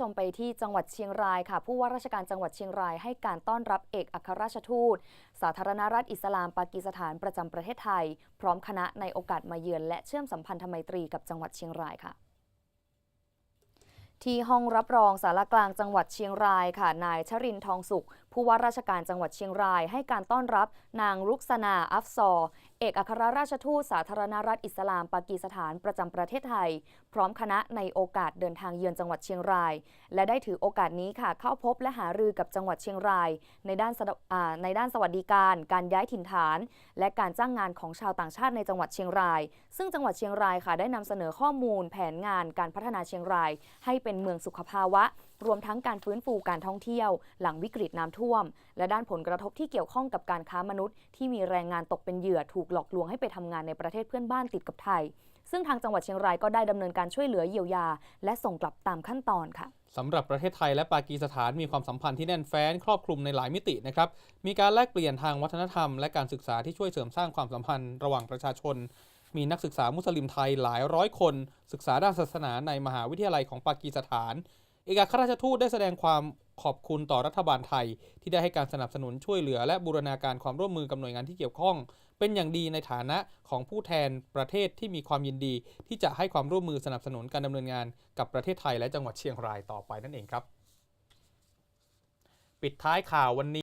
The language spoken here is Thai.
ชมไปที่จังหวัดเชียงรายค่ะ ผู้ว่าราชการจังหวัดเชียงรายให้การต้อนรับเอกอัครราชทูต สาธารณรัฐอิสลามปากีสถานประจำประเทศไทย พร้อมคณะในโอกาสมาเยือนและเชื่อมสัมพันธไมตรีกับจังหวัดเชียงรายค่ะ ที่ห้องรับรองสารกลางจังหวัดเชียงรายค่ะ นายชรินทองสุข ผู้ว่าราชการจังหวัดเชียงราย ให้การต้อนรับนางรุกษนาอัฟซอ เอกอัครราชทูตสาธารณรัฐอิสลามปากีสถานประจำประเทศไทย พร้อมคณะในโอกาสเดินทางเยือนจังหวัดเชียงราย และได้ถือโอกาสนี้ค่ะเข้าพบและหารือกับจังหวัดเชียงราย ในด้านในด้านสวัสดิการ การย้ายถิ่นฐาน และการจ้างงานของชาวต่างชาติในจังหวัดเชียงราย ซึ่งจังหวัดเชียงรายค่ะได้นำเสนอข้อมูลแผนงานการพัฒนาเชียงราย ให้เป็นเป็นเมืองสุขภาวะ รวมทั้งการฟื้นฟูการท่องเที่ยว หลังวิกฤตน้ำท่วม และด้านผลกระทบที่เกี่ยวข้องกับการค้ามนุษย์ ที่มีแรงงานตกเป็นเหยื่อถูกหลอกลวงให้ไปทำงานในประเทศเพื่อนบ้านติดกับไทย ซึ่งทางจังหวัดเชียงรายก็ได้ดำเนินการช่วยเหลือเยียวยา และส่งกลับตามขั้นตอนค่ะสำหรับประเทศไทยและปากีสถานมีความสัมพันธ์ที่แน่นแฟ้นครอบคลุมในหลายมิตินะครับ มีการแลกเปลี่ยนทางวัฒนธรรม และการศึกษาที่ช่วยเสริมสร้างความสัมพันธ์ระหว่างประชาชน มีนักศึกษามุสลิมไทยหลายร้อยคน ศึกษาด้านศาสนาในมหาวิทยาลัยของปากีสถาน เอกอัครราชทูตได้แสดงความขอบคุณต่อรัฐบาลไทย ที่ได้ให้การสนับสนุนช่วยเหลือ และบูรณาการความร่วมมือกับหน่วยงานที่เกี่ยวข้อง เป็นอย่างดีในฐานะของผู้แทนประเทศที่มีความยินดี ที่จะให้ความร่วมมือสนับสนุนการดำเนินงานกับประเทศไทยและจังหวัดเชียงรายต่อไปนั่นเองครับ ปิดท้ายข่าววันนี้